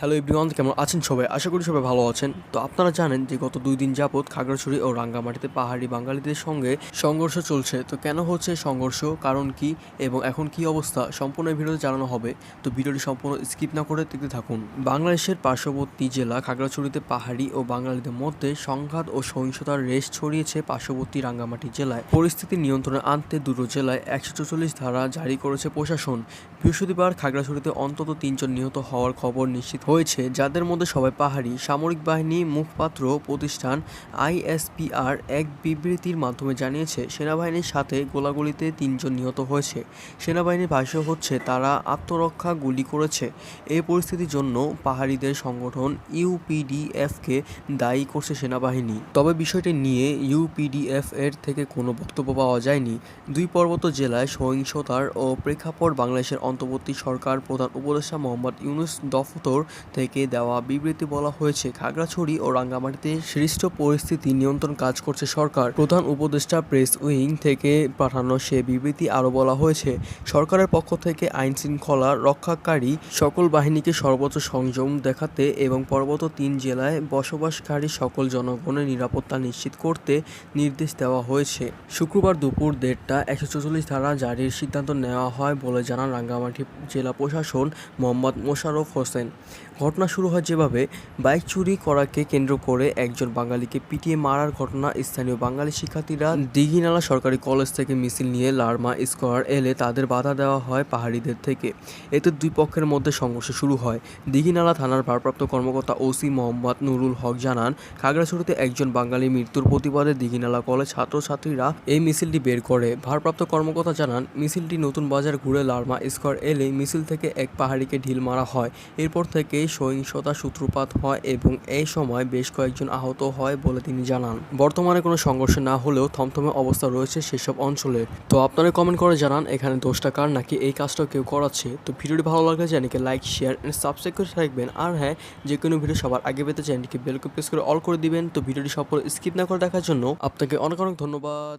Hello everyone কেমন আছেন সবাই? আশা করি সবাই ভালো আছেন। তো আপনারা জানেন যে গত দুই দিন যাবৎ খাগড়াছড়ি ও রাঙ্গামাটিতে পাহাড়ি বাঙালিদের সঙ্গে সংঘর্ষ চলছে। তো কেন হচ্ছে সংঘর্ষ, কারণ কি এবং এখন কি অবস্থা সম্পূর্ণ ভিডিওতে জানানো হবে। তো ভিডিওটি সম্পূর্ণ স্কিপ না করে দেখতে থাকুন। বাংলাদেশের পার্শ্ববর্তী জেলা খাগড়াছড়িতে পাহাড়ি ও বাঙালিদের মধ্যে সংঘাত ও সহিংসতার রেশ ছড়িয়েছে পার্শ্ববর্তী রাঙ্গামাটি জেলায়। পরিস্থিতি নিয়ন্ত্রণে আনতে দুটো জেলায় একশো চল্লিশ ধারা জারি করেছে প্রশাসন। বৃহস্পতিবার খাগড়াছড়িতে অন্তত তিনজন নিহত হওয়ার খবর নিশ্চিত হয়েছে যাদের মধ্যে সবাই পাহাড়ি। সামরিক বাহিনী, মুখপাত্র প্রতিষ্ঠান আইএসপিআর এক বিবৃতির মাধ্যমে জানিয়েছে, সেনাবাহিনীর সাথে গোলাগুলিতে তিনজন নিহত হয়েছে। সেনাবাহিনীর ভাষ্য হচ্ছে, তারা আত্মরক্ষা গুলি করেছে। এই পরিস্থিতির জন্য পাহাড়িদের সংগঠন ইউপিডিএফকে দায়ী করছে সেনাবাহিনী। তবে বিষয়টি নিয়ে ইউপিডিএফ এর থেকে কোনো বক্তব্য পাওয়া যায়নি। দুই পর্বত জেলায় সহিংসতার ও প্রেক্ষাপট বাংলাদেশের অন্তর্বর্তী সরকার প্রধান উপদেষ্টা মোহাম্মদ ইউনুস দফতর থেকে দেওয়া বিবৃতি বলা হয়েছে, খাগড়াছড়ি ও রাঙ্গামাটিতে সৃষ্ট পরিস্থিতি নিয়ন্ত্রণ কাজ করছে সরকার। প্রধান উপদেষ্টা প্রেস উইং থেকে পাঠানো সে বিবৃতি আরও বলা হয়েছে, সরকারের পক্ষ থেকে আইন শৃঙ্খলা রক্ষাকারী সকল বাহিনীকে সর্বোচ্চ সংযম দেখাতে এবং পর্বত তিন জেলায় বসবাসকারী সকল জনগণের নিরাপত্তা নিশ্চিত করতে নির্দেশ দেওয়া হয়েছে। শুক্রবার দুপুর দেড়টা, একশো চল্লিশ ধারা জারির সিদ্ধান্ত নেওয়া হয় বলে জানান রাঙ্গামাটি জেলা প্রশাসন মোহাম্মদ মোশাররফ হোসেন। ঘটনা শুরু হয় যেভাবে বাইক চুরি করাকে কেন্দ্র করে একজন বাঙালিকে পিটিয়ে মারার ঘটনা স্থানীয় বাঙালি শিক্ষার্থীরা দিঘিনালা সরকারি কলেজ থেকে মিছিল নিয়ে লারমা স্কোয়ার এলে তাদের বাধা দেওয়া হয় পাহাড়িদের থেকে। এতে দুই পক্ষের মধ্যে সংঘর্ষ শুরু হয়। দিঘিনালা থানার ভারপ্রাপ্ত কর্মকর্তা ওসি মোহাম্মদ নুরুল হক জানান, খাগড়াছড়িতে একজন বাঙালি মৃত্যুর প্রতিবাদে দিঘিনালা কলেজ ছাত্রছাত্রীরা এই মিছিলটি বের করে। ভারপ্রাপ্ত কর্মকর্তা জানান, মিছিলটি নতুন বাজার ঘুরে লারমা স্কোয়ার এলে মিছিল থেকে এক পাহাড়িকে ঢিল মারা হয়। এরপর থেকেই সহিংসতা সূত্রপাত হয় এবং এই সময় বেশ কয়েকজন আহত হয় বলে তিনি জানান। বর্তমানে কোনো সংঘর্ষ না হলেও থমথমে অবস্থা রয়েছে সেসব অঞ্চলে। তো আপনারা কমেন্ট করে জানান, এখানে দোষটা কার? নাকি এই কাজটা কেউ করাচ্ছে? তো ভিডিওটি ভালো লাগলে চ্যানেলকে লাইক শেয়ার এন্ড সাবস্ক্রাইব করে রাখবেন। আর হ্যাঁ যে কোনো ভিডিও সবার আগে পেতে চ্যানেলটিকে বেলকে প্রেস করে অল করে দিবেন। তো ভিডিওটি সফল স্কিপ না করে দেখার জন্য আপনাকে অনেক অনেক ধন্যবাদ।